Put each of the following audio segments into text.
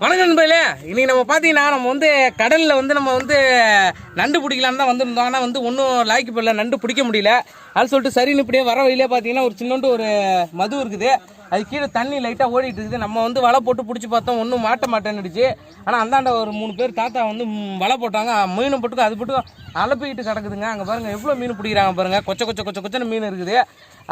வணக்கம் நண்பர்களே. இன்னைக்கு நம்ம பார்த்தீங்கன்னா நம்ம வந்து கடலில் வந்து நம்ம வந்து நண்டு பிடிக்கலான்னு தான் வந்திருந்தோம். ஆனால் வந்து ஒன்றும் லாய்க்கு போடல நண்டு பிடிக்க முடியல. அது சொல்லிட்டு சரின்னு இப்படியே வர வழியிலே பார்த்தீங்கன்னா ஒரு சின்னோண்டு ஒரு மது இருக்குது. அது கீழே தண்ணி லைட்டாக ஓடிட்டு இருக்குது. நம்ம வந்து வலை போட்டு பிடிச்சி பார்த்தோம். ஒன்றும் மாட்ட மாட்டேன்னுடுச்சு. ஆனால் அந்தாண்ட ஒரு மூணு பேர் தாத்தா வந்து வலை போட்டாங்க. மீனும் போட்டுக்கும் அது போட்டு அலப்பிக்கிட்டு கிடக்குதுங்க. அங்கே பாருங்க எவ்வளோ மீன் பிடிக்கிறாங்க பாருங்க. கொச்ச கொச்ச கொச்ச கொச்சன்னு மீன் இருக்குது.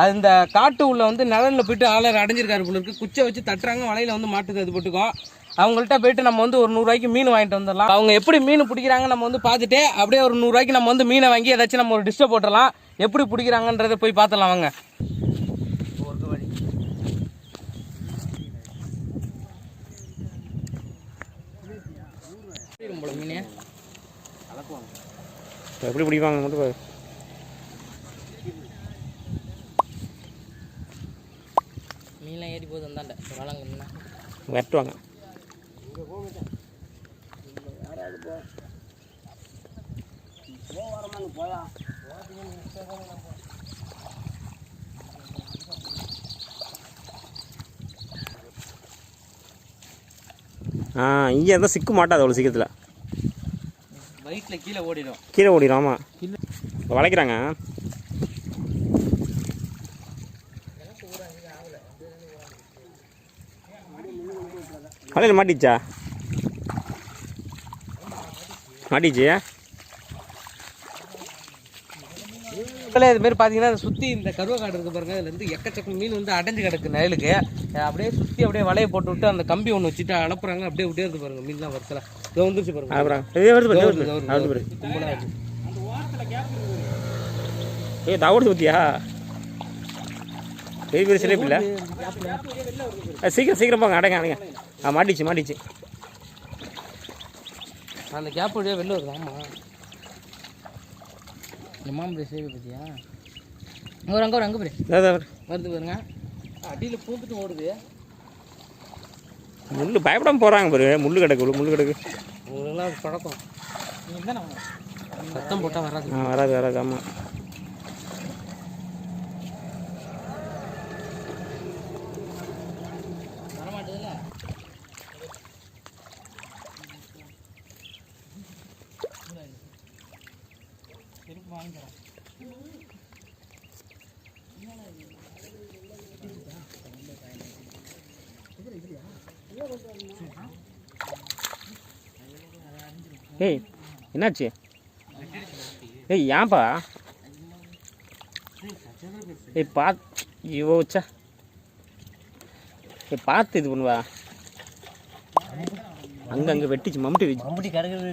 அது இந்த காட்டு உள்ள வந்து நிழலில் போயிட்டு ஆளர் அடைஞ்சிருக்காரு போல இருக்குது குச்சை வச்சு தட்டுறாங்க. வலையில் வந்து மாட்டுது அது போட்டுக்கும். அவங்கள்ட்ட போயிட்டு நம்ம வந்து ஒரு நூறுரூவாய்க்கு மீன் வாங்கிட்டு வந்துடலாம். அவங்க எப்படி மீன் பிடிக்கிறாங்க நம்ம வந்து பார்த்துட்டு அப்படியே ஒரு நூறுரூவாய்க்கு நம்ம வந்து மீனை வாங்கி ஏதாச்சும் நம்ம ஒரு டிஷ்ஷை போட்டுடலாம். எப்படி பிடிக்கிறாங்கன்றதை போய் பார்த்துடலாம் வாங்க. எப்படி பிடிப்பாங்க மட்டும் பாரு. மீன்லாம் ஏறி போகுது அந்தாண்ட வளங்க வெட்டுவாங்க. ஆ இங்கே இருந்தால் சிக்க மாட்டாது அவ்வளோ சீக்கிரத்தில். வயிற்றில் கீழே ஓடிடும். கீழே ஓடிடும் ஆமாம் வளைக்கிறாங்க. வலையில் மாட்டிச்சா? மாட்டிச்சு மக்களே இது மாதிரி பார்த்தீங்கன்னா சுற்றி இந்த கருவக்காடு இருக்கு பாருங்க. இதுல இருந்து எக்கச்சக்க மீன் வந்து அடைஞ்சு கிடக்கு நயலுக்கு. அப்படியே சுற்றி அப்படியே வலையை போட்டு விட்டு அந்த கம்பி ஒன்று வச்சுட்டு அளப்புறாங்க அப்படியே விட்டே இருக்கு பாருங்க. மீன்லாம் வருஷல இதோ வந்துருச்சு பாருங்க. அது. ஏய் தவிடு ஊற்றியா பெரிய பெரிய சிலைப்பு இல்லை சீக்கிரம் சீக்கிரம் போங்க அடைங்க அடைங்க. ஆ மாட்டிச்சு மாட்டிச்சு. அந்த கேப் வழியாக வெளில வருது ஆமா. எம்மாம்புரி சேவை பத்தியா? அங்கே ஒரு அங்கே ஒரு அங்கே போய். வருது பாருங்க. அடியில் பூந்துட்டு ஓடுது. முள்ளு பயப்படாம போகிறாங்க பாரு. முள்ளு கிடக்கு முள்ளு கிடக்கு. உங்களுக்குலாம் பழக்கம். சத்தம் போட்டால் வராது. வராது வராது ஆமாம் ஏய் என்னாச்சு? ஏய் ஏன்பா? ஏய் பாத் ஐயோ வச்சா ஏய் பார்த்து இது பண்ணுவா. அங்கங்கே வெட்டிச்சு மம்முட்டி வச்சு. மம்புட்டி கிடக்கிறது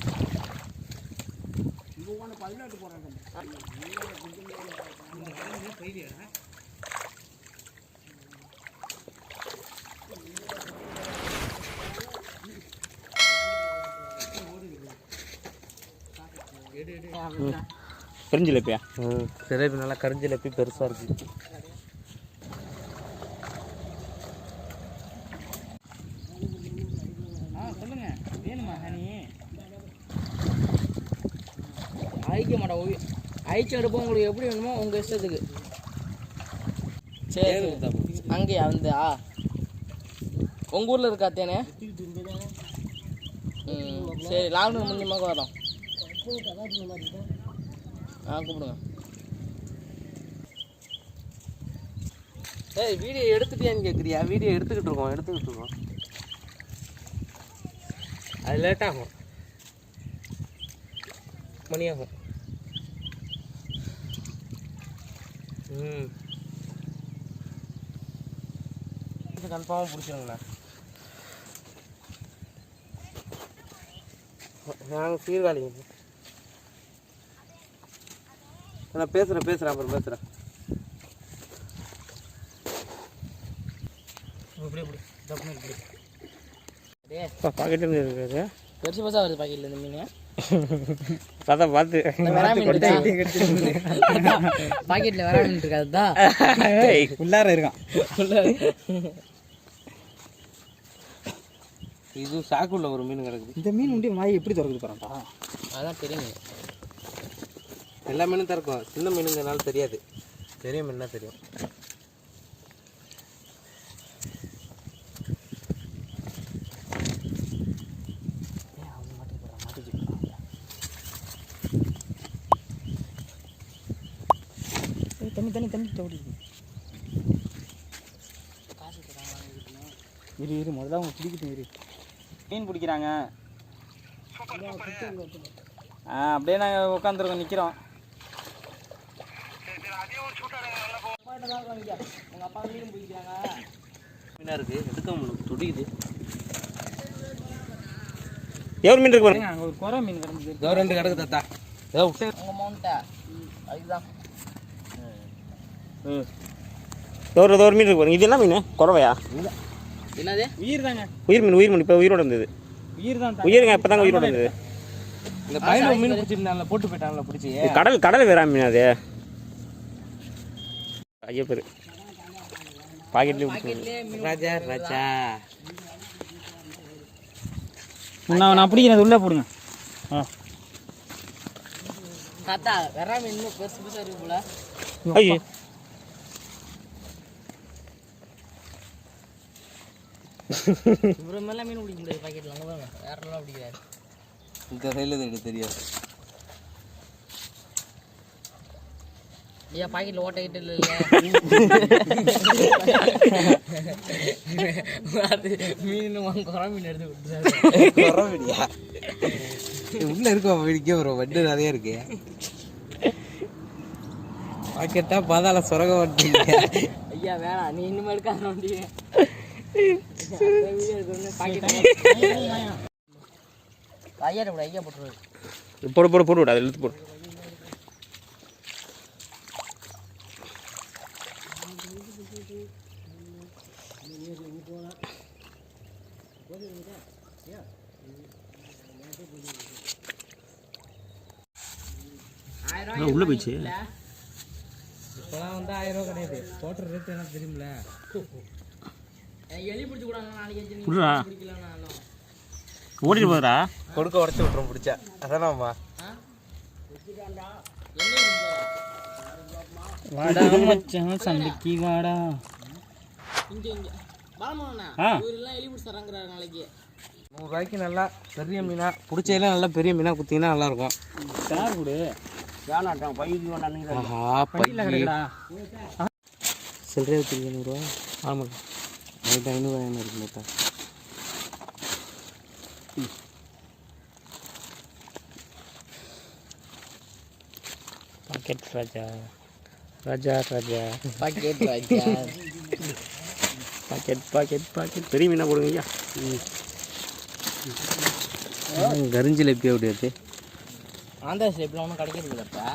விற்கவே கூடாது தெரிஞ்சிலப்பியா ம். சிலைப்பு நல்லா கரிஞ்சலப்பி பெருசாக இருக்கு ஆ சொல்லுங்க வேணுமா ஹனி அழிக்க மாட்டோம் ஒய்- அழிச்சு எடுப்போம் உங்களுக்கு எப்படி வேணுமோ உங்கள் இஷ்டத்துக்கு. சரி அங்கேயா? வந்தா உங்கள் ஊரில் இருக்கா தேனே? ம் சரி லாக்டவுன் முடிஞ்சமாக வரோம் ஆ கூப்பிடுங்க. ஏய் வீடியோ எடுத்துட்டியான்னு கேட்குறியா வீடியோ எடுத்துக்கிட்டு இருக்கோம் எடுத்துக்கிட்டு இருக்கோம். அது லேட் ஆகும் மணி ஆகும் ம். கன்ஃபார்மாக பிடிச்சிருங்கண்ணா. நாங்கள் சீர்காழிங்க நான் பேசுகிறேன் பேசுகிறேன் அப்புறம் பேசுகிறேன் இப்படி இப்படி தப்புன்னு இப்படி பாக்கெட்டு இருக்காது பெருசு பெருசாக வருது பாக்கெட்டில் இந்த மீன். பார்த்தா. பார்த்து பாக்கெட்டில் வரா மீன் இருக்காது தான் ஏய், உள்ளார இருக்கான். இது சாக்குள்ள ஒரு மீன் கிடக்குது. இந்த மீன் உண்டி வாய் எப்படி திறக்குது பாருங்கடா. அதான் பெரிய மீன் எல்லா மீனும் திறக்கும். சின்ன மீனுங்கிறனால தெரியாது. பெரிய மீன் தான் தெரியும்? தண்ணி தண்ணி தண்ணி தோடி இரு இரு முதல்ல அவங்க பிடிக்கட்டும் இரு. மீன் பிடிக்கிறாங்க. ஆ அப்படியே நாங்கள் உட்காந்துருக்கோம் நிற்கிறோம் மீனா இருக்கு எடுக்க முடியும் துடிக்குது. எவ்வளோ மீன் இருக்கு பாருங்க. அங்கே ஒரு குறை மீன் கிடந்தது. இதோ ரெண்டு கிடக்கு தாத்தா. ஏதோ விட்டு உங்கள் மவுண்ட்டா அதுதான் ஒரு ஒரு மீன் இருக்கு பாருங்க. இது என்ன மீன்? குறவையா? என்னது? உயிர் தாங்க. உயிர் மீன் உயிர் மீன். இப்போ உயிரோட இருந்தது. உயிர் தான் உயிருங்க இப்போ தாங்க உயிரோட இருந்தது. இந்த பையன் மீன் பிடிச்சிருந்தான்ல போட்டு போயிட்டான்ல பிடிச்சி கடல் கடல் வேறா மீன் அது. ஐயா பேர். பாக்கெட்லேயே ராஜா ராஜா. நான் நான் பிடிக்கிறது உள்ளே போடுங்க. ஆ. தாத்தா இன்னும் பெருசு பெருசாக இருக்கு போல. ஐயோ. இவ்வளோ மேலே மீன் பிடிக்க முடியாது பாக்கெட்டில் அங்கே பாருங்க வேற எல்லாம் பிடிக்கிறாரு இந்த சைடில் எடுக்க தெரியாது. ஐயா பாக்கெட்டில் ஓட்ட கிட்ட இல்லை அது மீன் வாங்க குறை மீன் எடுத்து விட்டுறாரு பரவாயில்லையா உள்ள இருக்க வெடிக்க ஒரு வண்டு நிறைய இருக்கு. பாக்கெட்டா பாதாள சுரக வண்டி ஐயா வேணாம். நீ இன்னும் எடுக்காத வண்டி ஐயா கூட ஐயா போட்டுருவாரு போடு போடு போட்டு விடு அதை இழுத்து போடு. உள்ள போயிடுச்சு. இப்போலாம் வந்து ஆயிரம் ரூபா கிடையாது. போட்டுற ரேட் என்ன தெரியுமில? எலி பிடிச்சி கூட நாளைக்கு ஓடிட்டு போதுடா. கொடுக்க உடச்சி விட்றோம் பிடிச்சா. அதானாம்மா வாடா மச்சான் சண்டைக்கு வாடா. இங்கே இங்கே. பாலமாண்ணா ஆ. இவரெல்லாம் எலி பிடிச்சி தராங்கிறாரு நாளைக்கு. நூறுரூவாய்க்கு நல்லா பெரிய மீனா. பிடிச்சதெல்லாம் நல்லா பெரிய மீனா குத்திங்கன்னா நல்லா இருக்கும் சார் கொடு. ஆஹா பையில கிடக்குடா. சில்லறையா வச்சுருக்கேன் நூறுரூவா ஆமாம். நைட்டு ஐநூறுரூவா என்ன இருக்கு மொத்தம் பாக்கெட் ராஜா ராஜா ராஜா பாக்கெட் ராஜா பாக்கெட் பாக்கெட் பாக்கெட் பெரிய மீனாக போடுங்க ஐயா கரிஞ்சில் எப்படி அப்படி இருக்கு. ஆந்திரா ஸ்டேப்பில் ஒன்றும் கிடைக்கிறது இல்லைப்பா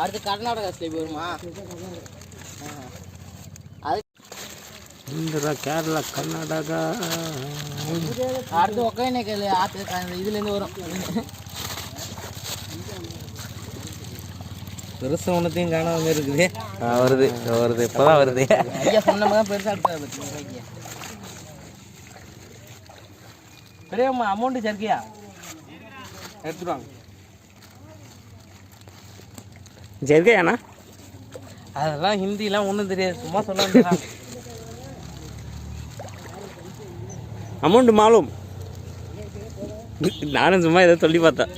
அடுத்து கர்நாடகா ஸ்டேப் வருமா? அது ஆந்திரா கேரளா கர்நாடகா. அடுத்து ஒக்கேனக்கல் ஆற்று இதுலேருந்து வரும். பெருசு ஒன்றத்தையும் காணாம இருக்குது வருது வருது இப்போதான் வருது. ஐயா சொன்ன மாதிரி தான் பெருசாக பத்து பெரியம்மா அமௌண்ட்டு சரிக்கியா? எடுத்துட்டு வாங்க ஜெர்கையாண்ணா அதெல்லாம் ஹிந்திலாம் ஒன்றும் தெரியாது. சும்மா சொல்ல அமௌண்ட் மாலும். நானும் சும்மா ஏதோ சொல்லி பார்த்தேன்.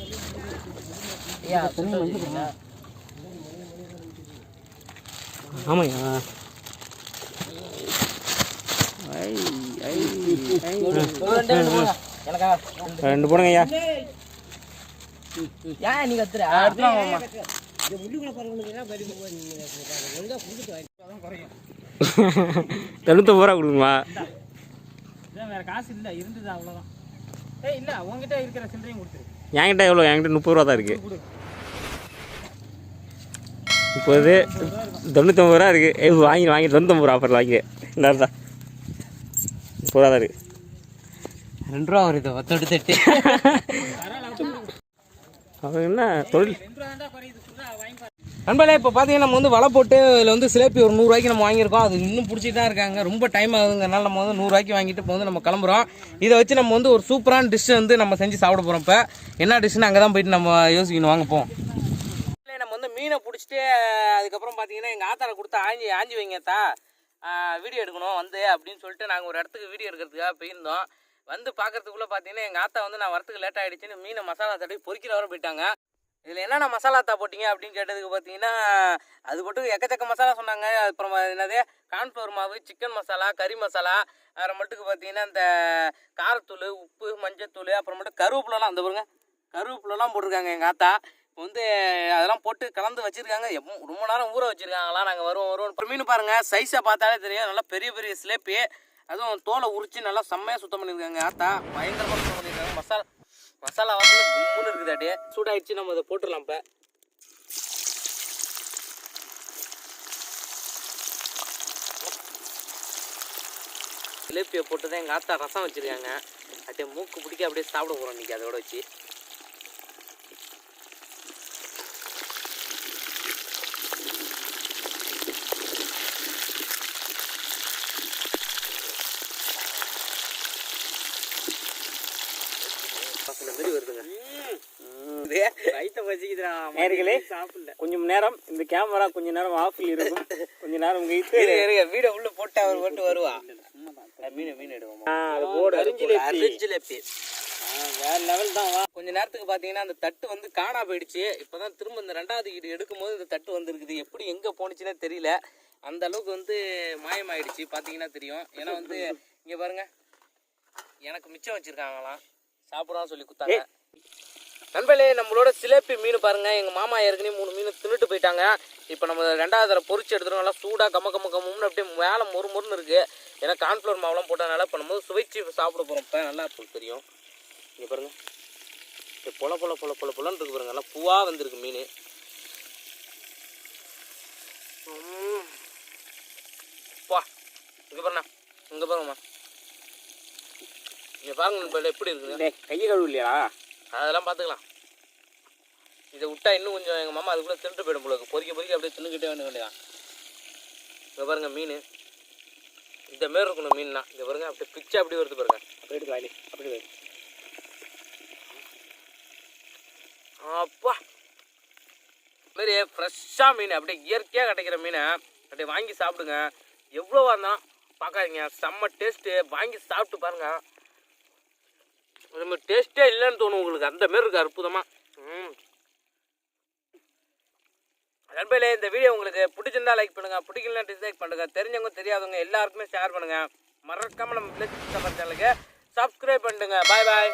ஆமாய்யா. ஐ ஐ ஐ ஒரு ரெண்டு ஏன் நீ கத்துற தொண்ணூத்தொம்பது ரூபா கொடுக்குமா வேற காசு இல்லை. இருந்தது அவ்வளோதான் ஏய் இல்லை. உங்ககிட்ட இருக்கிற சில்லறையும் கொடுத்துரு. என்கிட்ட எவ்வளோ என்கிட்ட முப்பது ரூபா தான் இருக்குது இப்போது தொண்ணூத்தொம்பது ரூபா இருக்குது ஏய் வாங்கி வாங்கி. தொண்ணூத்தொம்பது ரூபா ஆஃபர் வாங்கி இந்த தான் பூரா தான் இருக்குது ரெண்டு ரூபா வருது. பத்தோடு தட்டி அவங்க என்ன? தொழில் நண்பர்களே இப்போ பார்த்தீங்கன்னா நம்ம வந்து வலை போட்டு இதில் வந்து சிலேப்பி ஒரு நூறுரூவாய்க்கு நம்ம வாங்கியிருக்கோம். அது இன்னும் பிடிச்சிட்டு தான் இருக்காங்க. ரொம்ப டைம் ஆகுதுங்கிறனால நம்ம வந்து நூறுரூவாய்க்கு வாங்கிட்டு இப்போ வந்து நம்ம கிளம்புறோம். இதை வச்சு நம்ம வந்து ஒரு சூப்பரான டிஷ் வந்து நம்ம செஞ்சு சாப்பிட போகிறோம் இப்போ. என்ன டிஷ்னு அங்கே தான் போயிட்டு நம்ம யோசிக்கணும். வாங்க இல்லை நம்ம வந்து மீனை பிடிச்சிட்டு அதுக்கப்புறம் பார்த்தீங்கன்னா எங்கள் ஆத்தாரை கொடுத்து ஆஞ்சி ஆஞ்சி வைங்கத்தா வீடியோ எடுக்கணும் வந்து அப்படின்னு சொல்லிட்டு நாங்கள் ஒரு இடத்துக்கு வீடியோ எடுக்கிறதுக்காக போயிருந்தோம். வந்து பார்க்கறதுக்குள்ளே பார்த்தீங்கன்னா எங்கள் ஆத்தா வந்து நான் வரத்துக்கு லேட் ஆகிடுச்சின்னு மீனை மசாலா தடவி பொறிக்கிற வர போயிட்டாங்க. இதில் என்னென்ன மசாலா போட்டிங்க அப்படின்னு கேட்டதுக்கு பார்த்தீங்கன்னா அது மட்டும் எக்கச்சக்க மசாலா சொன்னாங்க. அப்புறம் என்னது? கான்ஃப்ளவர் மாவு சிக்கன் மசாலா கறி மசாலா அப்புறமேட்டுக்கு பார்த்தீங்கன்னா இந்த காரத்தூள் உப்பு மஞ்சத்தூள் அப்புறமேட்டு கருவேப்பிலலாம் அந்த பாருங்க. கருவேப்பிலலாம் போட்டிருக்காங்க எங்கள் ஆத்தா. இப்போ வந்து அதெல்லாம் போட்டு கலந்து வச்சுருக்காங்க. ரொம்ப நேரம் ஊற வச்சுருக்காங்களா நாங்கள் வருவோம் வருவோம் அப்புறம் மீன் பாருங்கள் சைஸை பார்த்தாலே தெரியும். நல்லா பெரிய பெரிய ஸ்லேப்பி அதுவும் தோலை உரிச்சு நல்லா செம்மையாக சுத்தம் பண்ணியிருக்காங்க ஆத்தா. பயங்கரமாக சுத்தம் பண்ணியிருக்காங்க. மசாலா மசாலா வாசனை கும்முன்னு இருக்குது அப்படியே. சூடாயிடுச்சு நம்ம அதை போட்டுடலாம் இப்போ. ஜிலேபியை போட்டு தான் எங்கள் ஆத்தா ரசம் வச்சுருக்காங்க. அப்படியே மூக்கு பிடிக்க அப்படியே சாப்பிட போகிறோம் இன்றைக்கி அதோட வச்சு. கொஞ்சம் நேரம் இந்த கேமரா கொஞ்ச நேரம் ஆஃபில் இருக்கும். கொஞ்ச நேரம் கழித்து வீடை உள்ள போட்டு அவர் போட்டு வருவா. மீன் மீன் எடுவோம். வேற லெவல் தான் வா. கொஞ்ச நேரத்துக்கு பார்த்தீங்கன்னா அந்த தட்டு வந்து காணா போயிடுச்சு. இப்போதான் திரும்ப இந்த ரெண்டாவது ஈடு எடுக்கும்போது இந்த தட்டு வந்திருக்குது. எப்படி எங்கே போணுச்சுன்னே தெரியல. அந்த அளவுக்கு வந்து மாயமாயிடுச்சு பார்த்தீங்கன்னா தெரியும். ஏன்னா வந்து இங்கே பாருங்க. எனக்கு மிச்சம் வச்சிருக்காங்களாம். சாப்பிடாம சொல்லி குத்தாங்க நண்பர்களே நம்மளோட சிலேப்பி மீன் பாருங்கள் எங்கள் மாமா ஏற்கனவே மூணு மீன் தின்னுட்டு போயிட்டாங்க. இப்போ நம்ம ரெண்டாவது தடவை பொறிச்சு எடுத்துகிட்டு நல்லா சூடாக கம்ம கம்ம கம்முன்னு அப்படியே மேலே மொறு மொறுன்னு இருக்குது ஏன்னா கார்ன்ஃப்ளவர் மாவுலாம் போட்டதுனால இப்போ நம்ம சுவைச்சு சாப்பிட போகிறோம் இப்போ நல்லா இருக்கும் தெரியும். இங்கே பாருங்கள் இப்போ பொல பொல பொல பொல பொலன்னு இருக்கு பாருங்கள் நல்லா பூவாக வந்திருக்கு மீன். பா இங்கே பாருண்ணா. இங்கே பாருங்கம்மா. இங்கே பாருங்க எப்படி இருக்குது கையை கழுவு இல்லையா அதெல்லாம் பார்த்துக்கலாம். இதை விட்டா இன்னும் கொஞ்சம் எங்கள் மாமா அதுக்குள்ளே திண்டு போயிடும் போல பொறிக்க பொறிக்க அப்படியே தின்னுக்கிட்டே வேணும் வேண்டியதான் இங்கே பாருங்கள் மீன். இந்த மாரி இருக்கணும் மீன்னா இங்கே பாருங்க அப்படியே பிச்சை அப்படி வருது பாருங்க. அப்படி எடுத்து வாயிலே அப்படி வருது அப்பா. மாரி ஃப்ரெஷ்ஷாக மீன் அப்படியே இயற்கையாக கிடைக்கிற மீனை. அப்படியே வாங்கி சாப்பிடுங்க. எவ்வளோவா இருந்தாலும் பார்க்காதீங்க. செம்ம டேஸ்ட்டு வாங்கி சாப்பிட்டு பாருங்கள் அது மாதிரி டேஸ்ட்டே இல்லைன்னு தோணும் உங்களுக்கு. அந்த மாரி இருக்குது அற்புதமாக ம். நண்பர்களே இந்த வீடியோ உங்களுக்கு பிடிச்சிருந்தா லைக் பண்ணுங்கள் பிடிக்கலனா டிஸ்லைக் பண்ணுங்கள் தெரிஞ்சவங்க தெரியாதவங்க எல்லாருக்குமே ஷேர் பண்ணுங்கள் மறக்காமல் நம்ம பிளேஸ் சேனலுக்கு சப்ஸ்கிரைப் பண்ணுங்க பாய் பாய்